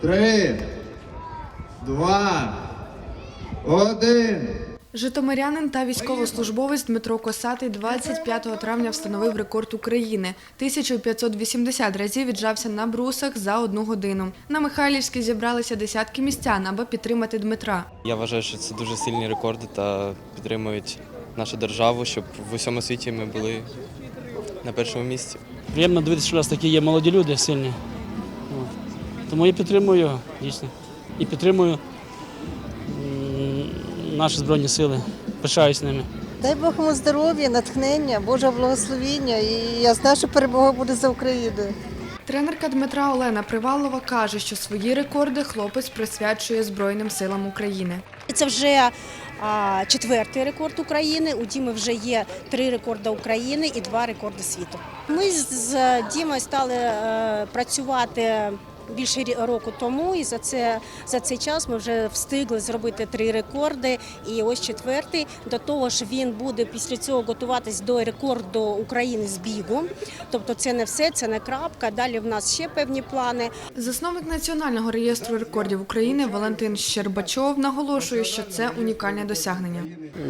три, два, один. Житомирянин та військовослужбовець Дмитро Косатий 25 травня встановив рекорд України. 1580 разів віджався на брусах за одну годину. На Михайлівській зібралися десятки містян, аби підтримати Дмитра. Я вважаю, що це дуже сильні рекорди та підтримують нашу державу, щоб в усьому світі ми були на першому місці. Приємно дивитися, що у нас такі є молоді люди сильні. Тому я підтримую його, дійсно. І підтримую наші Збройні сили. Пишаюсь ними. Дай Бог йому здоров'я, натхнення, Божого благословіння. І я знаю, що перемога буде за Україною. Тренерка Дмитра Олена Привалова каже, що свої рекорди хлопець присвячує Збройним силам України. Це вже а, четвертий рекорд України. У Діми вже є три рекорди України і два рекорди світу. Ми з з Дімою стали е, працювати. Більше рі- року тому, і за це за цей час ми вже встигли зробити три рекорди. І ось четвертий. До того ж, він буде після цього готуватись до рекорду України з бігу. Тобто, це не все, це не крапка. Далі в нас ще певні плани. Засновник Національного реєстру рекордів України Валентин Щербачов наголошує, що це унікальне досягнення.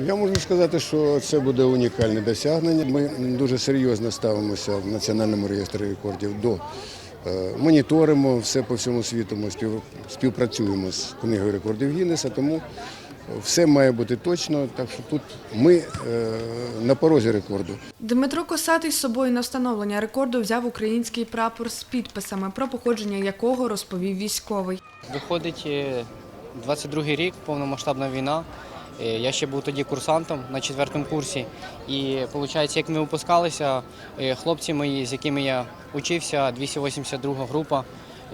Я можу сказати, що це буде унікальне досягнення. Ми дуже серйозно ставимося в Національному реєстрі рекордів до моніторимо все по всьому світу. Ми співпрацюємо з книгою рекордів Гіннеса, тому все має бути точно. Так що тут ми е, на порозі рекорду. Дмитро Косатий з собою на встановлення рекорду взяв український прапор з підписами, про походження якого розповів військовий. Виходить е, 22-й рік, повномасштабна війна. Е, Я ще був тоді курсантом на четвертому курсі. І виходить, як ми випускалися, е, хлопці мої, з якими я учився, 282 група.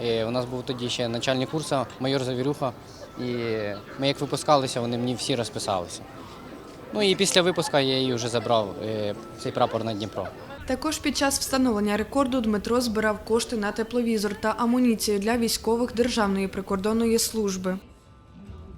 е, У нас був тоді ще начальник курсу, майор Завірюха. І ми як випускалися, вони мені всі розписалися. Ну і після випуску я її вже забрав цей прапор на Дніпро. Також під час встановлення рекорду Дмитро збирав кошти на тепловізор та амуніцію для військових Державної прикордонної служби.